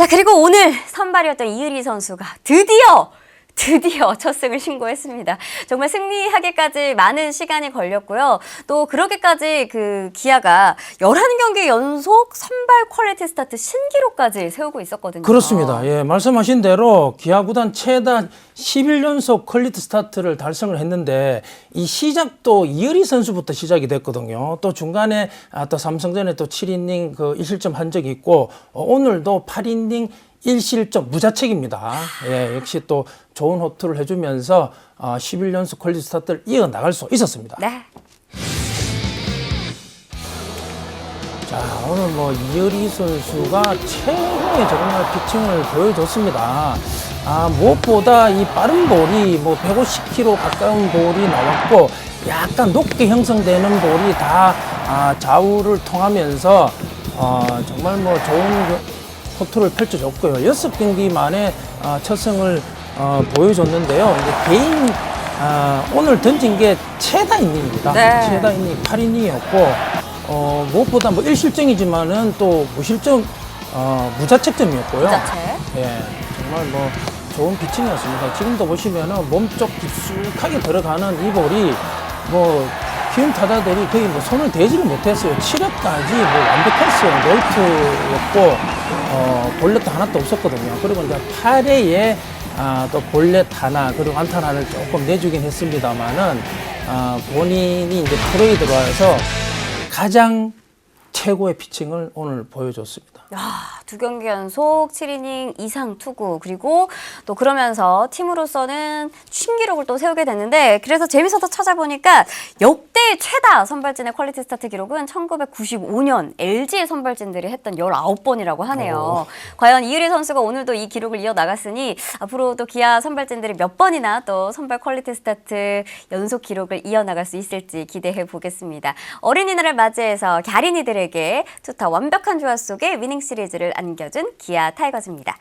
자, 그리고 오늘 선발이었던 이의리 선수가 드디어 드디어 첫 승을 신고했습니다. 정말 승리하기까지 많은 시간이 걸렸고요. 또 그러기까지 그 기아가 11경기 연속 선발 퀄리티 스타트 신기록까지 세우고 있었거든요. 그렇습니다. 예, 말씀하신 대로 기아 구단 최다 11연속 퀄리티 스타트를 달성을 했는데 이 시작도 이의리 선수부터 시작이 됐거든요. 또 중간에 아, 또 삼성전에 또 7이닝 그 1실점 한 적이 있고 어, 오늘도 8이닝 1실점 무자책입니다. 예, 역시 또 좋은 호투를 해주면서 어, 11연속 퀄리티 스타트를 이어 나갈 수 있었습니다. 네. 자, 오늘 뭐 이효리 선수가 최고의 정말 피칭을 보여줬습니다. 아, 무엇보다 이 빠른 볼이 뭐 150km 가까운 볼이 나왔고 약간 높게 형성되는 볼이 다 아, 좌우를 통하면서 어, 정말 뭐 좋은 그 호투를 펼쳐줬고요. 여섯 경기 만에 아, 첫 승을 어, 보여줬는데요. 개인 아, 오늘 던진 게 최다 이닝입니다. 네. 최다 이닝 8이닝이었고 어, 무엇보다 뭐 1실점이지만은 또 무실점, 어, 무자책점이었고요. 무자책. 예, 정말 뭐 좋은 피칭이었습니다. 지금도 보시면은 몸쪽 깊숙하게 들어가는 이 볼이 뭐 키움 타자들이 거의 뭐 손을 대지를 못했어요. 7회까지 뭐 완벽했어요. 노이트였고, 어, 볼넷도 하나도 없었거든요. 그리고 이제 8회에 아, 또 볼넷 하나, 그리고 안타 하나를 조금 내주긴 했습니다만은, 아, 본인이 이제 프로에 들어와서 가장 최고의 피칭을 오늘 보여줬습니다. 아, 두 경기 연속 7이닝 이상 투구 그리고 또 그러면서 팀으로서는 신기록을 또 세우게 됐는데 그래서 재밌어서 찾아보니까 역대 최다 선발진의 퀄리티 스타트 기록은 1995년 LG 선발진들이 했던 19번이라고 하네요. 과연 이의리 선수가 오늘도 이 기록을 이어 나갔으니 앞으로 또 기아 선발진들이 몇 번이나 또 선발 퀄리티 스타트 연속 기록을 이어 나갈 수 있을지 기대해 보겠습니다. 어린이날을 맞이해서 갸린이 들에게 투타 완벽한 조화 속에 위닝 시리즈를 안겨준 기아 타이거즈입니다.